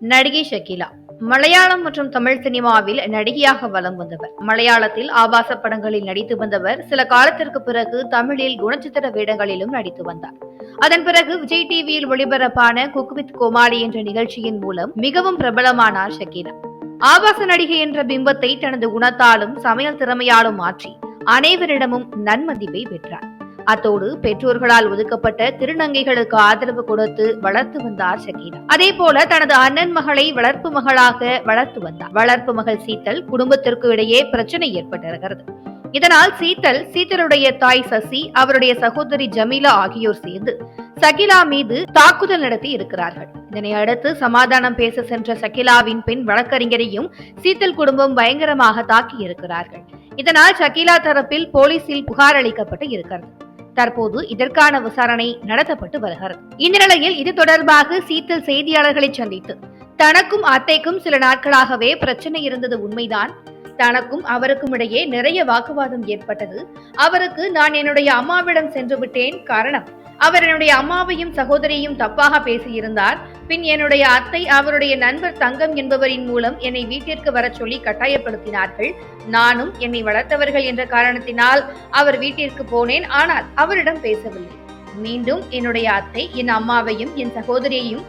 நடிகை ஷகிலா மலையாளம் மற்றும் தமிழ் சினிமாவில் நடிகையாக வலம் வந்தவர். மலையாளத்தில் ஆபாச படங்களில் நடித்து வந்தவர். சில காலத்திற்கு பிறகு தமிழில் குணச்சித்திர வேடங்களிலும் நடித்து வந்தார். அதன் பிறகு விஜய் டிவியில் ஒளிபரப்பான குக் வித் கோமாளி என்ற நிகழ்ச்சியின் மூலம் மிகவும் பிரபலமானார் ஷகீலா ஆபாச நடிகை என்ற பிம்பத்தை தனது குணத்தாலும் சமையல் திறமையாலும் மாற்றி அனைவரிடமும் நன்மதிப்பை பெற்றார். அத்தோடு பெற்றோர்களால் ஒதுக்கப்பட்ட திருநங்கைகளுக்கு ஆதரவு கொடுத்து வளர்த்து வந்தார் ஷகீனா அதே போல தனது அண்ணன் மகளை வளர்ப்பு மகளாக வளர்த்து வந்தார். வளர்ப்பு மகள் சீத்தல் குடும்பத்திற்கு இடையே பிரச்சனை ஏற்பட்டிருக்கிறது. இதனால் சீத்தல் சீத்தலுடைய தாய் சசி அவருடைய சகோதரி ஜமீலா ஆகியோர் சேர்ந்து சகிலா மீது தாக்குதல் நடத்தி இருக்கிறார்கள். இதனை அடுத்து சமாதானம் பேச சென்ற சகிலாவின் பெண் வழக்கறிஞரையும் சீத்தல் குடும்பம் பயங்கரமாக தாக்கி இருக்கிறார்கள். இதனால் சகிலா தரப்பில் போலீசில் புகார் அளிக்கப்பட்டு இருக்கிறது. தற்போது இதற்கான விசாரணை நடத்தப்பட்டு வருகிறது. இந்த நிலையில் இது தொடர்பாக சீத்தல் செய்தியாளர்களை சந்தித்து தனக்கும் அத்தைக்கும் சில நாட்களாகவே பிரச்சனை இருந்தது உண்மைதான். தனக்கும் அவருக்கும் இடையே நிறைய வாக்குவாதம் ஏற்பட்டது. அவருக்கு நான் என்னுடைய அம்மாவிடம் சென்று விட்டேன். காரணம் அவர் என்னுடைய அம்மாவையும் சகோதரியையும் தப்பாக பேசியிருந்தார். பின் என்னுடைய அத்தை அவருடைய நண்பர் தங்கம் என்பவரின் மூலம் என்னை வீட்டிற்கு வர சொல்லி கட்டாயப்படுத்தினார்கள். நானும் என்னை வளர்த்தவர்கள் என்ற காரணத்தினால் அவர் வீட்டிற்கு போனேன். ஆனால் அவரிடம் பேசவில்லை. மீண்டும் என்னுடைய அத்தை என் அம்மாவையும் என் சகோதரியையும்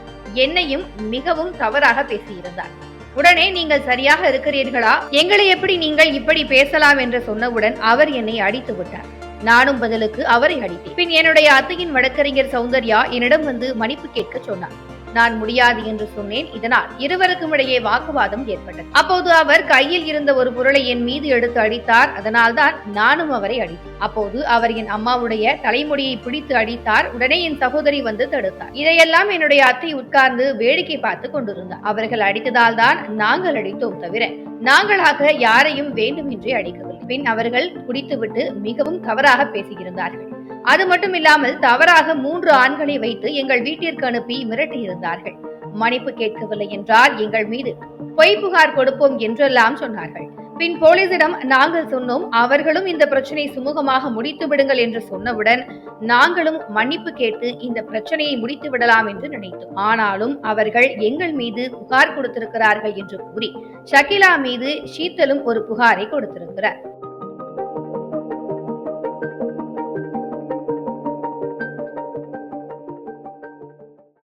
என்னையும் மிகவும் தவறாக பேசியிருந்தார். உடனே நீங்கள் சரியாக இருக்கிறீர்களா? எங்களை எப்படி நீங்கள் இப்படி பேசலாம் என்று சொன்னவுடன் அவர் என்னை அடித்து விட்டார் நானும் பதிலுக்கு அவரை அடித்தேன். பின் என்னுடைய அத்தையின் வழக்கறிஞர் சௌந்தர்யா என்னிடம் வந்து மன்னிப்பு கேட்க சொன்னார். நான் முடியாது என்று சொன்னேன். இதனால் இருவருக்கும் இடையே வாக்குவாதம் ஏற்பட்டது. அப்போது அவர் கையில் இருந்த ஒரு பொருளை என் மீது எடுத்து அடித்தார். அதனால்தான் நானும் அவரை அடித்தேன். அப்போது அவர் என் அம்மாவுடைய தலைமுடியை பிடித்து அடித்தார். உடனே என் சகோதரி வந்து தடுத்தார். இதையெல்லாம் என்னுடைய அத்தை உட்கார்ந்து வேடிக்கை பார்த்து கொண்டிருந்தார். அவர்கள் அடித்ததால் தான் நாங்கள் அடித்தோம் தவிர நாங்களாக யாரையும் வேண்டுமென்றே அடிக்கவில்லை. பின் அவர்கள் குடித்துவிட்டு மிகவும் தவறாக பேசியிருந்தார்கள். அது மட்டும் இல்லாமல் தவறாக மூன்று ஆண்களை வைத்து எங்கள் வீட்டிற்கு அனுப்பி மிரட்டியிருந்தார்கள். மன்னிப்பு கேட்கவில்லை என்றால் எங்கள் மீது பொய் புகார் கொடுப்போம் என்றெல்லாம் சொன்னார்கள். பின் போலீசிடம் நாங்கள் சொன்னோம் அவர்களும் இந்த பிரச்சனை சுமூகமாக முடித்து விடுங்கள் என்று சொன்னவுடன் நாங்களும் மன்னிப்பு கேட்டு இந்த பிரச்சனையை முடித்து விடலாம் என்று நினைத்தோம். ஆனாலும் அவர்கள் எங்கள் மீது புகார் கொடுத்திருக்கிறார்கள் என்று கூறி ஷகிலா மீது ஷீத்தலும் ஒரு புகாரை கொடுத்திருக்கிறார்